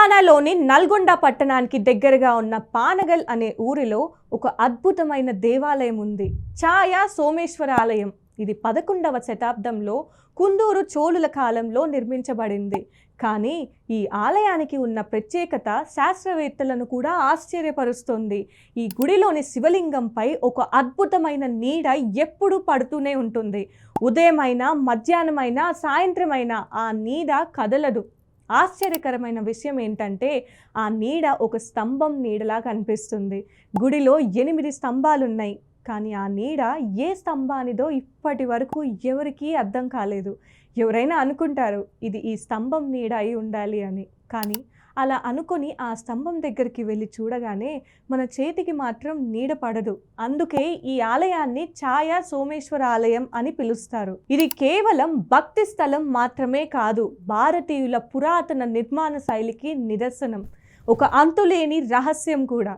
తెలంగాణలోని నల్గొండ పట్టణానికి దగ్గరగా ఉన్న పానగల్ అనే ఊరిలో ఒక అద్భుతమైన దేవాలయం ఉంది. ఛాయా సోమేశ్వర ఆలయం ఇది పదకొండవ శతాబ్దంలో కుందూరు చోళుల కాలంలో నిర్మించబడింది. కానీ ఈ ఆలయానికి ఉన్న ప్రత్యేకత శాస్త్రవేత్తలను కూడా ఆశ్చర్యపరుస్తుంది. ఈ గుడిలోని శివలింగంపై ఒక అద్భుతమైన నీడ ఎప్పుడూ పడుతూనే ఉంటుంది. ఉదయమైనా మధ్యాహ్నమైనా సాయంత్రమైనా ఆ నీడ కదలదు. ఆశ్చర్యకరమైన విషయం ఏంటంటే ఆ నీడ ఒక స్తంభం నీడలా కనిపిస్తుంది గుడిలో ఎనిమిది స్తంభాలు ఉన్నాయి కానీ ఆ నీడ ఏ స్తంభానిదో ఇప్పటి వరకు ఎవరికీ అర్థం కాలేదు. ఎవరైనా అనుకుంటారు ఇది ఈ స్తంభం నీడ అయి ఉండాలి అని. కానీ అలా అనుకొని ఆ స్తంభం దగ్గరికి వెళ్ళి చూడగానే మన చేతికి మాత్రం నీడ పడదు. అందుకే ఈ ఆలయాన్ని ఛాయ సోమేశ్వర ఆలయం అని పిలుస్తారు. ఇది కేవలం భక్తి స్థలం మాత్రమే కాదు భారతీయుల పురాతన నిర్మాణ శైలికి నిదర్శనం. ఒక అంతులేని రహస్యం కూడా.